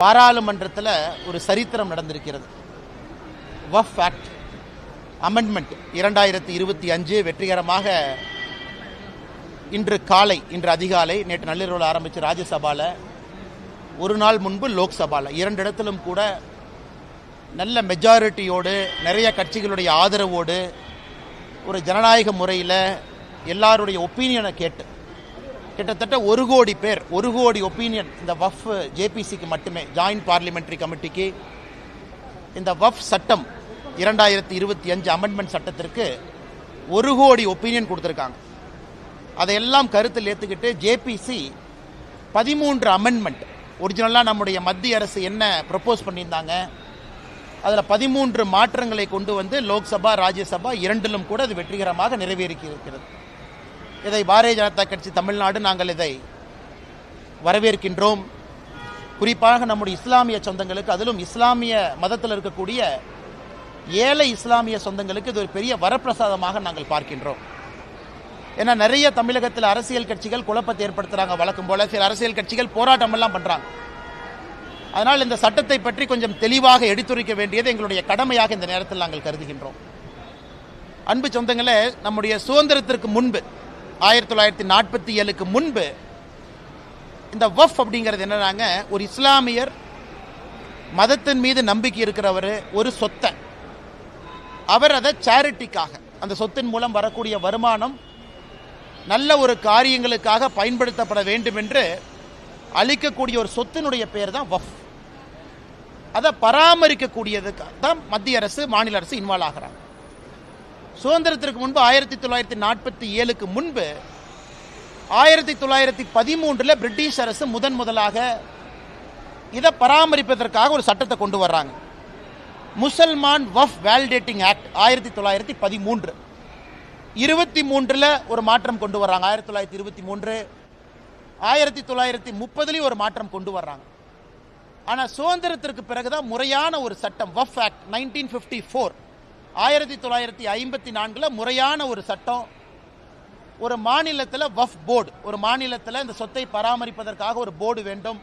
பாராளுமன்றத்தில் ஒரு சரித்திரம் நடந்திருக்கிறது. வஃப் ஆக்ட் அமெண்ட்மெண்ட் இரண்டாயிரத்தி இருபத்தி அஞ்சு வெற்றிகரமாக இன்று காலை இன்று அதிகாலை நேற்று நள்ளிரவில் ஆரம்பித்து ராஜ்யசபாவில் ஒரு நாள் முன்பு லோக்சபாவில் இரண்டு இடத்திலும் கூட நல்ல மெஜாரிட்டியோடு நிறைய கட்சிகளுடைய ஆதரவோடு ஒரு ஜனநாயக முறையில் எல்லாருடைய ஒப்பீனியனை கேட்டு கிட்டத்தட்ட ஒரு கோடி பேர் ஒரு கோடி ஒப்பீனியன் இந்த வஃப் ஜேபிசிக்கு மட்டுமே ஜாயின்ட் பார்லிமெண்ட்ரி கமிட்டிக்கு இந்த வஃப் சட்டம் இரண்டாயிரத்தி இருபத்தி அஞ்சு அமெண்ட்மெண்ட் சட்டத்திற்கு ஒரு கோடி ஒப்பீனியன் கொடுத்துருக்காங்க. அதையெல்லாம் கருத்தில் ஏற்றுக்கிட்டு ஜேபிசி பதிமூன்று அமெண்ட்மெண்ட் ஒரிஜினலாக நம்முடைய மத்திய அரசு என்ன ப்ரப்போஸ் பண்ணியிருந்தாங்க அதில் பதிமூன்று மாற்றங்களை கொண்டு வந்து லோக்சபா ராஜ்யசபா இரண்டிலும் கூட அது வெற்றிகரமாக நிறைவேறி இருக்கிறது இதை பாரதிய ஜனதா கட்சி தமிழ்நாடு நாங்கள் இதை வரவேற்கின்றோம். குறிப்பாக நம்முடைய இஸ்லாமிய சொந்தங்களுக்கு அதிலும் இஸ்லாமிய மதத்தில் இருக்கக்கூடிய ஏழை இஸ்லாமிய சொந்தங்களுக்கு இது ஒரு பெரிய வரப்பிரசாதமாக நாங்கள் பார்க்கின்றோம். ஏன்னா நிறைய தமிழகத்தில் அரசியல் கட்சிகள் குழப்பத்தை ஏற்படுத்துகிறாங்க வழக்கம் போல. சில அரசியல் கட்சிகள் போராட்டமெல்லாம் பண்ணுறாங்க அதனால் இந்த சட்டத்தை பற்றி கொஞ்சம் தெளிவாக எடுத்துரைக்க வேண்டியது எங்களுடைய கடமையாக இந்த நேரத்தில் நாங்கள் கருதுகின்றோம். அன்பு சொந்தங்களே நம்முடைய சுதந்திரத்திற்கு முன்பு ஆயிரத்தி தொள்ளாயிரத்தி நாற்பத்தி ஏழுக்கு முன்பு இந்த வஃப் அப்படிங்கிறது என்னன்னாங்க ஒரு இஸ்லாமியர் மதத்தின் மீது நம்பிக்கை இருக்கிறவர் ஒரு சொத்தை. அவர் அதை சேரிட்டிக்காக அந்த சொத்தின் மூலம் வரக்கூடிய வருமானம் நல்ல ஒரு காரியங்களுக்காக பயன்படுத்தப்பட வேண்டும் என்று அளிக்கக்கூடிய ஒரு சொத்தினுடைய பேர் தான் வஃப். அதை பராமரிக்கக்கூடியதுக்கு தான் மத்திய அரசு மாநில அரசு இன்வால்வ் ஆகிறாங்க. சுதந்திரத்திற்கு முன்பு ஆயிரத்தி தொள்ளாயிரத்தி நாற்பத்தி ஏழுக்கு முன்பு ஆயிரத்தி தொள்ளாயிரத்தி பதிமூன்றில் பிரிட்டிஷ் அரசு முதன் முதலாக இதை பராமரிப்பதற்காக ஒரு சட்டத்தை கொண்டு வர்றாங்க. முசல்மான் வஃப் வேலிடேட்டிங் ஆக்ட் ஆயிரத்தி தொள்ளாயிரத்தி பதிமூன்று. இருபத்தி மூன்றில் ஒரு மாற்றம் கொண்டு வர்றாங்க. ஆயிரத்தி தொள்ளாயிரத்தி இருபத்தி மூன்று ஆயிரத்தி தொள்ளாயிரத்தி முப்பதுலேயும் ஒரு மாற்றம் கொண்டு வர்றாங்க. ஆனால் சுதந்திரத்திற்கு பிறகுதான் முறையான ஒரு சட்டம் Waqf act nineteen fifty four. ஆயிரத்தி தொள்ளாயிரத்தி ஐம்பத்தி நான்கில் முறையான ஒரு சட்டம் ஒரு மாநிலத்தில் வஃப் போர்டு ஒரு மாநிலத்தில் இந்த சொத்தை பராமரிப்பதற்காக ஒரு போர்டு வேண்டும்.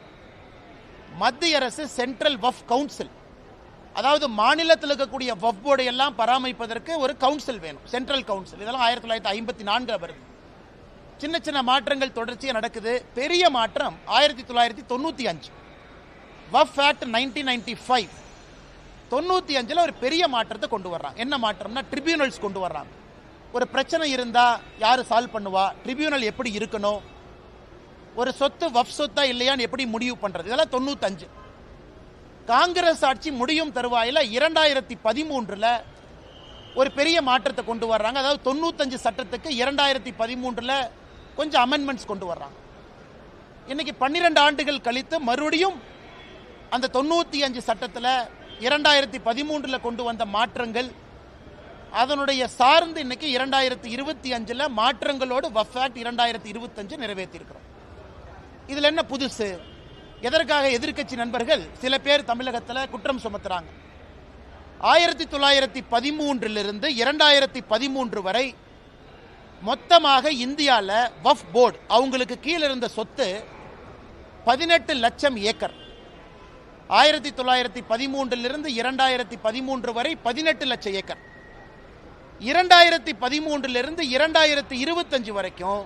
மத்திய அரசு சென்ட்ரல் வஃப் கவுன்சில் அதாவது மாநிலத்தில் இருக்கக்கூடிய வஃப் போர்டை எல்லாம் பராமரிப்பதற்கு ஒரு கவுன்சில் வேணும் சென்ட்ரல் கவுன்சில். இதெல்லாம் ஆயிரத்தி தொள்ளாயிரத்தி ஐம்பத்தி நான்கில் வருது. சின்ன சின்ன மாற்றங்கள் தொடர்ச்சியாக நடக்குது. பெரிய மாற்றம் ஆயிரத்தி தொள்ளாயிரத்தி தொண்ணூற்றி அஞ்சு. Waqf act nineteen ninety five. தொண்ணூற்றி அஞ்சில் ஒரு பெரிய மாற்றத்தை கொண்டு வர்றாங்க என்ன மாற்றம்னா ட்ரிபியூனல்ஸ் கொண்டு வர்றாங்க ஒரு பிரச்சனை இருந்தால் யார் சால்வ் பண்ணுவா? ட்ரிபியூனல் எப்படி இருக்கணும்? ஒரு சொத்து வஃப் சொத்தா இல்லையான்னு எப்படி முடிவு பண்ணுறது இதெல்லாம் தொண்ணூத்தஞ்சு. காங்கிரஸ் ஆட்சி முடியும் தருவாயில் இரண்டாயிரத்தி பதிமூன்றில் ஒரு பெரிய மாற்றத்தை கொண்டு வர்றாங்க. அதாவது தொண்ணூத்தஞ்சு சட்டத்துக்கு இரண்டாயிரத்தி பதிமூன்றில் கொஞ்சம் அமெண்ட்மெண்ட்ஸ் கொண்டு வர்றாங்க இன்னைக்கு பன்னிரெண்டு ஆண்டுகள் கழித்து மறுபடியும் அந்த தொண்ணூற்றி அஞ்சு சட்டத்தில் இரண்டாயிரத்தி பதிமூன்றில் கொண்டு வந்த மாற்றங்கள் அதனுடைய சார்ந்து இன்னைக்கு இரண்டாயிரத்தி இருபத்தி அஞ்சில் மாற்றங்களோடு வஃப் இரண்டாயிரத்தி இருபத்தஞ்சு நிறைவேற்றியிருக்கிறோம். இதில் என்ன புதுசு? எதற்காக எதிர்க்கட்சி நண்பர்கள் சில பேர் தமிழகத்தில் குற்றம் சுமத்துறாங்க. ஆயிரத்தி தொள்ளாயிரத்தி பதிமூன்றிலிருந்து இரண்டாயிரத்தி பதிமூன்று வரை மொத்தமாக இந்தியாவில் வஃப் போர்டு அவங்களுக்கு கீழே இருந்த சொத்து பதினெட்டு லட்சம் ஏக்கர். ஆயிரத்தி தொள்ளாயிரத்தி பதிமூன்றிலிருந்து இரண்டாயிரத்தி பதிமூன்று வரை பதினெட்டு லட்சம் ஏக்கர். இரண்டாயிரத்தி பதிமூன்றிலிருந்து இரண்டாயிரத்தி இருபத்தஞ்சு வரைக்கும்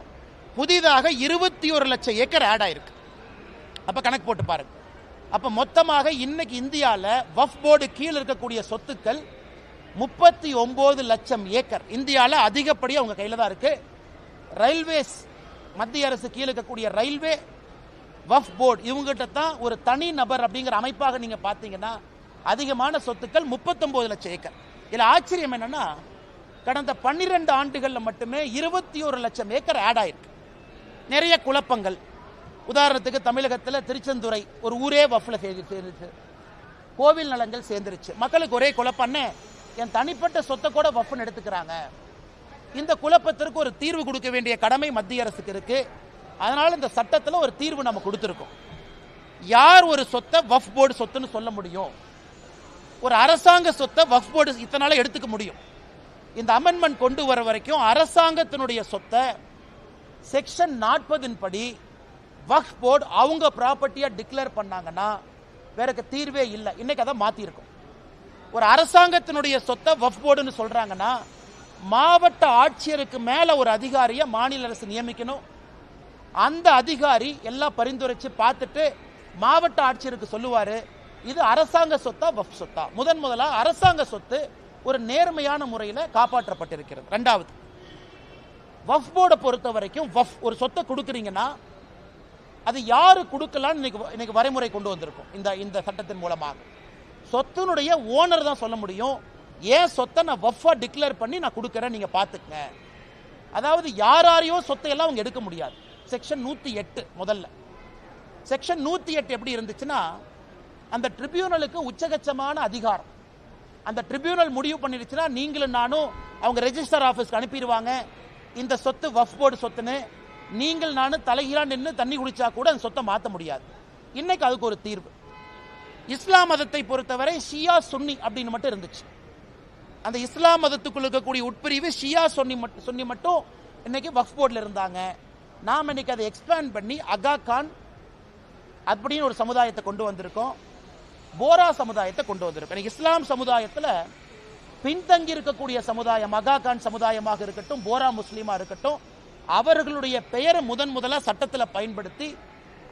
புதிதாக இருபத்தி ஒரு லட்சம் ஏக்கர் ஆட் ஆயிருக்கு. அப்போ கணக்கு போட்டு பாருங்க. அப்போ மொத்தமாக இன்னைக்கு இந்தியாவில் வஃப் போர்டு கீழ் இருக்கக்கூடிய சொத்துக்கள் முப்பத்தி ஒம்பது லட்சம் ஏக்கர். இந்தியாவில் அதிகப்படியாக அவங்க கையில் தான் இருக்குது ரயில்வேஸ் மத்திய அரசு கீழே இருக்கக்கூடிய ரயில்வே வஃப் போர்டு இவங்ககிட்ட தான் ஒரு தனி நபர் அப்படிங்கிற அமைப்பாக நீங்க பார்த்தீங்கன்னா அதிகமான சொத்துக்கள் முப்பத்தொன்பது லட்சம் ஏக்கர். இதில் ஆச்சரியம் என்னன்னா கடந்த பன்னிரெண்டு ஆண்டுகளில் மட்டுமே இருபத்தி ஒரு லட்சம் ஏக்கர் ஆட் ஆயிருக்கு. நிறைய குழப்பங்கள். உதாரணத்துக்கு தமிழகத்தில் திருச்செந்துறை ஒரு ஊரே வஃப்பில் சேர்ந்து சேர்ந்துச்சு கோவில் நலங்கள் சேர்ந்துருச்சு. மக்களுக்கு ஒரே குழப்பம்னு என் தனிப்பட்ட சொத்தை கூட வஃப்னு எடுத்துக்கிறாங்க. இந்த குழப்பத்திற்கு ஒரு தீர்வு கொடுக்க வேண்டிய கடமை மத்திய அரசுக்கு இருக்குது அதனால இந்த சட்டத்தில் ஒரு தீர்வு நம்ம கொடுத்துருக்கோம். யார் ஒரு சொத்தை வஃப் போர்டு சொத்துன்னு சொல்ல முடியும்? ஒரு அரசாங்க சொத்தை வஃப் போர்டு இத்தனால எடுத்துக்க முடியும். இந்த அமெண்ட்மெண்ட் கொண்டு வர வரைக்கும் அரசாங்கத்தினுடைய சொத்தை செக்ஷன் நாற்பதின் படி வக்ஃப் போர்டு அவங்க ப்ராப்பர்ட்டியாக டிக்ளேர் பண்ணாங்கன்னா வேறக்கு தீர்வே இல்லை. இன்னைக்கு அதை மாத்திருக்கோம். ஒரு அரசாங்கத்தினுடைய சொத்தை வஃப் போர்டுன்னு சொல்கிறாங்கன்னா மாவட்ட ஆட்சியருக்கு மேலே ஒரு அதிகாரியை மாநில அரசு நியமிக்கணும். அந்த அதிகாரி எல்லாம் பரிந்துரைச்சு பார்த்துட்டு மாவட்ட ஆட்சியருக்கு சொல்லுவார் இது அரசாங்க சொத்தா வஃப் சொத்தா? முதன் முதலாக அரசாங்க சொத்து ஒரு நேர்மையான முறையில் காப்பாற்றப்பட்டிருக்கிறது. ரெண்டாவது வஃப் போர்டை பொறுத்த வரைக்கும் வஃப் ஒரு சொத்தை கொடுக்குறீங்கன்னா அது யார் கொடுக்கலான்னு இன்னைக்கு இன்னைக்கு வரைமுறை கொண்டு வந்திருக்கும் இந்த இந்த சட்டத்தின் மூலமாக. சொத்தினுடைய ஓனர் தான் சொல்ல முடியும் ஏன் சொத்தை நான் வஃப்பாக டிக்ளேர் பண்ணி நான் கொடுக்குறேன் நீங்கள் பார்த்துக்கங்க. அதாவது யாராரையும் சொத்தை எல்லாம் அவங்க எடுக்க முடியாது. செக்ஷன் நூத்தி எட்டு முதல்ல. செக்ஷன் நூத்தி எட்டு எப்படி இருந்துச்சுன்னா அந்த ட்ரிபியூனலுக்கு உச்சகச்சமான அதிகாரம். அந்த ட்ரிபியூனல் முடிவு பண்ணிடுச்சுன்னா நீங்களும் நானும் அவங்க ரெஜிஸ்டர் ஆஃபீஸ்க்கு அனுப்பிடுவாங்க. இந்த சொத்து வஃப் போர்டு சொத்துன்னு நீங்கள் நானும் தலைகீழா நின்று தண்ணி குடிச்சா கூட அந்த சொத்தை மாற்ற முடியாது. இன்னைக்கு அதுக்கு ஒரு தீர்வு. இஸ்லாம் மதத்தை பொறுத்தவரை ஷியா சுன்னி அப்படின்னு மட்டும் இருந்துச்சு. அந்த இஸ்லாம் மதத்துக்குள்ள இருக்கக்கூடிய உட்பிரிவு ஷியா சொன்னி மட்டும் சொன்னி மட்டும் இன்னைக்கு வஃப் போர்டில் இருந்தாங்க. நாம் இன்னைக்கு அதை எக்ஸ்பேண்ட் பண்ணி அகா கான் அப்படின்னு ஒரு சமுதாயத்தை கொண்டு வந்திருக்கோம். போரா சமுதாயத்தை கொண்டு வந்திருக்கோம். இஸ்லாம் சமுதாயத்தில் பின்தங்கி இருக்கக்கூடிய சமுதாயம் அகா கான் சமுதாயமாக இருக்கட்டும் போரா முஸ்லீமாக இருக்கட்டும் அவர்களுடைய பெயரை முதன் முதலாக சட்டத்தில் பயன்படுத்தி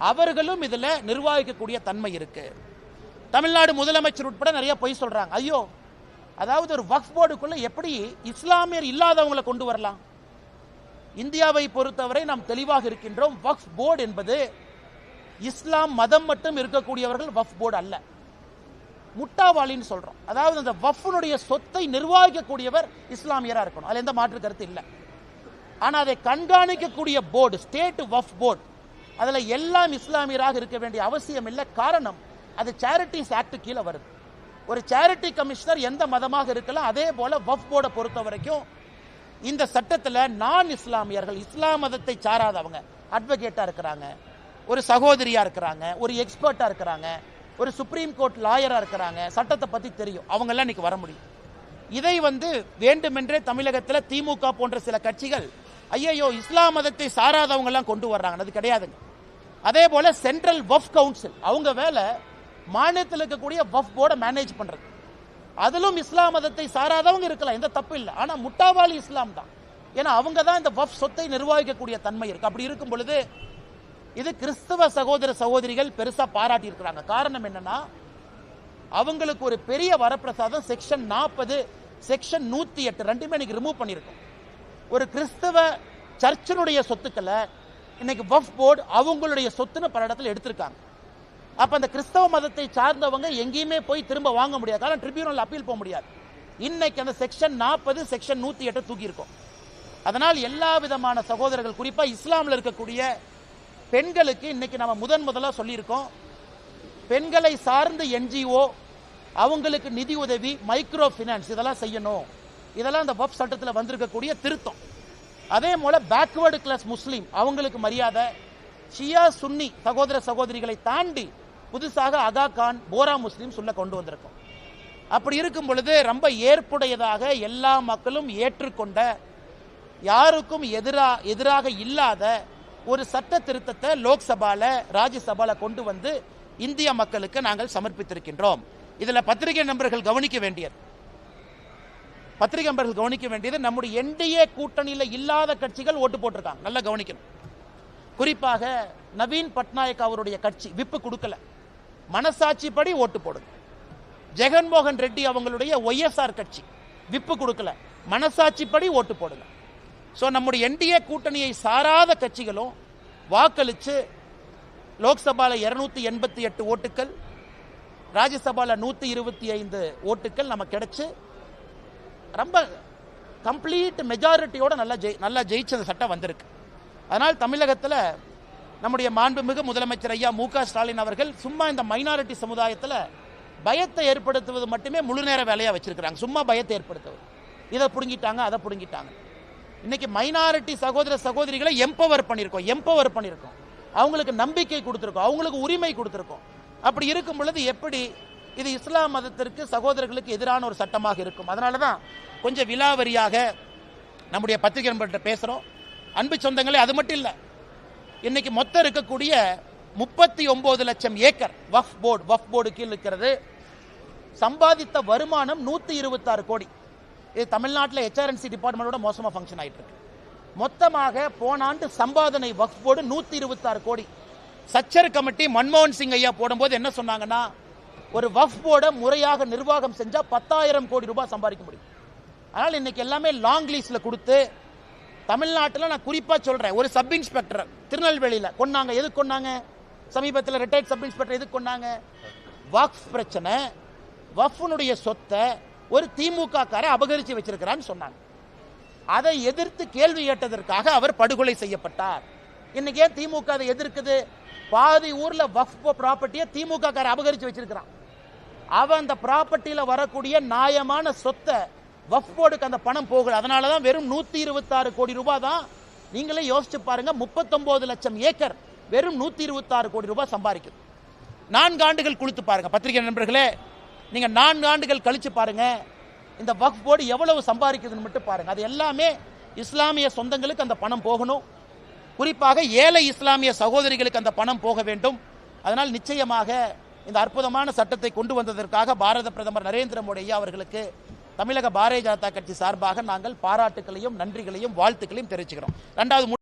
அவர்களும் இதில் நிர்வாகிக்கக்கூடிய தன்மை இருக்கு. தமிழ்நாடு முதலமைச்சர் உட்பட நிறைய பொய் சொல்றாங்க. ஐயோ அதாவது ஒரு வக்ஃப் போர்டுக்குள்ள எப்படி இஸ்லாமியர் இல்லாதவங்களை கொண்டு வரலாம்? இந்தியாவை பொறுத்தவரை நாம் தெளிவாக இருக்கின்றோம் வக்ஃப் போர்டு என்பது இஸ்லாம் மதம் மட்டும் இருக்கக்கூடியவர்கள் வஃப் போர்டு அல்ல. முட்டாவாளின்னு சொல்றோம். அதாவது அந்த வஃப்னுடைய சொத்தை நிர்வகிக்கக்கூடியவர் இஸ்லாமியராக இருக்கணும். அதில் எந்த மாற்று கருத்து இல்லை. ஆனால் அதை கண்காணிக்கக்கூடிய போர்டு ஸ்டேட் வஃப் போர்டு அதில் எல்லாம் இஸ்லாமியராக இருக்க வேண்டிய அவசியம் இல்லை. காரணம் அது சேரிட்டிஸ் ஆக்ட் கீழே வருது. ஒரு சேரிட்டி கமிஷனர் எந்த மதமாக இருக்கலாம் அதே போல வஃப் போர்டை பொறுத்த வரைக்கும் இந்த சட்டத்தில் நான் இஸ்லாமியர்கள் இஸ்லாம் மதத்தை சாராதவங்க அட்வொகேட்டாக இருக்கிறாங்க ஒரு சகோதரியாக இருக்கிறாங்க ஒரு எக்ஸ்பர்ட்டாக இருக்கிறாங்க ஒரு சுப்ரீம் கோர்ட் லாயராக இருக்கிறாங்க சட்டத்தை பற்றி தெரியும். அவங்கெல்லாம் இன்றைக்கி இன்னைக்கு வர முடியும். இதை வந்து வேண்டுமென்றே தமிழகத்தில் திமுக போன்ற சில கட்சிகள் ஐயையோ இஸ்லாம் மதத்தை சாராதவங்கெல்லாம் கொண்டு வர்றாங்க. அது கிடையாதுங்க. அதே போல சென்ட்ரல் வஃப் கவுன்சில் அவங்க வேலை மாநிலத்தில் இருக்கக்கூடிய வஃப் போர்டை மேனேஜ் பண்ணுறது அதிலும் இஸ்லாம் மதத்தை சாராதவங்க இருக்கலாம் எந்த தப்பு இல்லை. ஆனால் முட்டாவாளி இஸ்லாம் தான். ஏன்னா அவங்க தான் இந்த வஃப் சொத்தை நிர்வகிக்கக்கூடிய தன்மை இருக்கு. அப்படி இருக்கும் பொழுது இது கிறிஸ்தவ சகோதர சகோதரிகள் பெருசாக பாராட்டி இருக்கிறாங்க காரணம் என்னன்னா அவங்களுக்கு ஒரு பெரிய வரப்பிரசாதம் செக்ஷன் நாற்பது செக்ஷன் நூற்றி எட்டு ரெண்டுமே இன்னைக்கு ரிமூவ் பண்ணியிருக்கோம். ஒரு கிறிஸ்தவ சர்ச்சினுடைய சொத்துக்களை இன்னைக்கு வஃப் போர்டு அவங்களுடைய சொத்துன்னு பல இடத்துல எடுத்திருக்காங்க. அப்ப அந்த கிறிஸ்தவ மதத்தை சார்ந்தவங்க எங்கேயுமே போய் திரும்ப வாங்க முடியாது. காரணம் ட்ரிபியூனல் அப்பீல் போக முடியாது. இன்னைக்கு அந்த செக்ஷன் நாற்பது செக்ஷன் நூத்தி எட்டு தூக்கியிருக்கோம். அதனால் எல்லா விதமான சகோதரர்கள் குறிப்பா இஸ்லாமில் இருக்கக்கூடிய பெண்களுக்கு இன்னைக்கு நம்ம முதன் முதலாக சொல்லியிருக்கோம். பெண்களை சார்ந்த என்ஜிஓ அவங்களுக்கு நிதி உதவி மைக்ரோ ஃபினான்ஸ் இதெல்லாம் செய்யணும். இதெல்லாம் அந்த வஃப் சட்டத்தில் வந்திருக்கக்கூடிய திருத்தம். அதே போல பேக்வேர்டு கிளாஸ் முஸ்லீம் அவங்களுக்கு மரியாதை. ஷியா சுன்னி சகோதர சகோதரிகளை தாண்டி புதுசாக அதா கான் போரா முஸ்லீம் சொல்ல கொண்டு வந்திருக்கோம். அப்படி இருக்கும் பொழுது ரொம்ப ஏற்புடையதாக எல்லா மக்களும் ஏற்றுக்கொண்ட யாருக்கும் எதிரா எதிராக இல்லாத ஒரு சட்ட திருத்தத்தை லோக்சபால ராஜ்யசபால கொண்டு வந்து இந்திய மக்களுக்கு நாங்கள் சமர்ப்பித்திருக்கின்றோம். இதில் பத்திரிகை நண்பர்கள் கவனிக்க வேண்டியது. பத்திரிகை நண்பர்கள் கவனிக்க வேண்டியது நம்முடைய என்டிஏ கூட்டணியில் இல்லாத கட்சிகள் ஓட்டு போட்டிருக்காங்க. நல்லா கவனிக்கணும். குறிப்பாக நவீன் பட்நாயக் அவருடைய கட்சி விப்பு கொடுக்கல. மனசாட்சிப்படி ஓட்டு போடுங்க. ஜெகன்மோகன் ரெட்டி அவங்களுடைய ஒய்எஸ்ஆர் கட்சி. விப்பு கொடுக்கல. மனசாட்சிப்படி ஓட்டு போடுங்க. ஸோ நம்முடைய என்டிஏ கூட்டணியை சாராத கட்சிகளும் வாக்களித்து லோக்சபாவில் இருநூத்தி எண்பத்தி எட்டு ஓட்டுக்கள் ராஜ்யசபாவில் நூற்றி இருபத்தி ஐந்து ஓட்டுக்கள் நமக்கு கிடைச்சி ரொம்ப கம்ப்ளீட் மெஜாரிட்டியோட நல்லா ஜெய் நல்லா ஜெயிச்ச சட்டம் வந்திருக்கு. அதனால் தமிழகத்தில் நம்முடைய மாண்புமிகு முதலமைச்சர் ஐயா மு ஸ்டாலின் அவர்கள் சும்மா இந்த மைனாரிட்டி சமுதாயத்தில் பயத்தை ஏற்படுத்துவது மட்டுமே முழு நேர வேலையாக வச்சிருக்கிறாங்க. சும்மா பயத்தை ஏற்படுத்துவது. இதை பிடுங்கிட்டாங்க அதை பிடுங்கிட்டாங்க. இன்னைக்கு மைனாரிட்டி சகோதர சகோதரிகளை எம்பவர் பண்ணியிருக்கோம் எம்பவர் பண்ணியிருக்கோம் அவங்களுக்கு நம்பிக்கை கொடுத்துருக்கோம் அவங்களுக்கு உரிமை கொடுத்துருக்கோம். அப்படி இருக்கும் பொழுது எப்படி இது இஸ்லாம் மதத்திற்கு சகோதரர்களுக்கு எதிரான ஒரு சட்டமாக இருக்கும். அதனால தான் கொஞ்சம் விலாவரியாக நம்முடைய பத்திரிகை நண்பர்கிட்ட பேசுகிறோம் அன்பு சொந்தங்களே அது மட்டும் இல்லை. இன்னைக்கு மொத்தம் இருக்கக்கூடிய முப்பத்தி ஒன்பது லட்சம் acre Waqf board Waqf board கீழ் இருக்கிறது. சம்பாதித்த வருமானம் நூற்றி இருபத்தாறு கோடி. இது தமிழ்நாட்டில் ஹெச்ஆர்என்சி டிபார்ட்மெண்ட்டோட மோசமாக ஃபங்க்ஷன் ஆகிட்டு இருக்கு. மொத்தமாக போன ஆண்டு சம்பாதனை வக்ஃப் போர்டு நூற்றி இருபத்தாறு கோடி. சச்சர் கமிட்டி மன்மோகன் சிங் ஐயா போடும்போது என்ன சொன்னாங்கன்னா ஒரு வஃப் போர்டை முறையாக நிர்வாகம் செஞ்சா பத்தாயிரம் கோடி ரூபாய் சம்பாதிக்க முடியும். அதனால் இன்னைக்கு எல்லாமே லாங் லீஸ்ல கொடுத்து தமிழ்நாட்டில் நான் குறிப்பா சொல்றேன் ஒரு சப் இன்ஸ்பெக்டர் திருநெல்வேலியில். கொன்னாங்க. எதுக்கு கொன்னாங்க? சமீபத்தில் ரிட்டையர்ட் சப் இன்ஸ்பெக்டர் எதுக்கு கொன்னாங்க? வக்ஃப் பிரச்சனை. வஃப்னுடைய சொத்தை ஒரு திமுக காரை அபகரிச்சு வச்சிருக்கிறான்னு சொன்னாங்க. அதை எதிர்த்து கேள்வி கேட்டதற்காக அவர் படுகொலை செய்யப்பட்டார். இன்னைக்கு ஏன் திமுக அதை எதிர்க்குது? பாதி ஊரில் வஃப் ப்ராப்பர்ட்டியை திமுக காரை அபகரிச்சு வச்சிருக்கிறான். அவன் அந்த ப்ராப்பர்ட்டியில் வரக்கூடிய நியாயமான சொத்தை வஃப் போர்டுக்கு அந்த பணம் போகல. அதனால தான் வெறும் நூற்றி இருபத்தாறு கோடி ரூபாய் தான் நீங்களே யோசிச்சு பாருங்க முப்பத்தொன்பது லட்சம் ஏக்கர் வெறும் நூத்தி இருபத்தாறு கோடி ரூபாய் சம்பாதிக்குது. நான்கு ஆண்டுகள் கொடுத்து பாருங்க பத்திரிகை நண்பர்களே. நீங்க நான்கு ஆண்டுகள் கழிச்சு பாருங்க இந்த வக்ஃப் போர்டு எவ்வளவு சம்பாதிக்குதுன்னு மட்டும் பாருங்க. அது எல்லாமே இஸ்லாமிய சொந்தங்களுக்கு அந்த பணம் போகணும். குறிப்பாக ஏழை இஸ்லாமிய சகோதரிகளுக்கு அந்த பணம் போக வேண்டும். அதனால் நிச்சயமாக இந்த அற்புதமான சட்டத்தை கொண்டு வந்ததற்காக பாரத பிரதமர் நரேந்திர மோடி ஐயா அவர்களுக்கு தமிழக பாரதிய ஜனதா கட்சி சார்பாக நாங்கள் பாராட்டுகளையும் நன்றிகளையும் வாழ்த்துக்களையும் தெரிவிச்சுக்கிறோம். ரெண்டாவது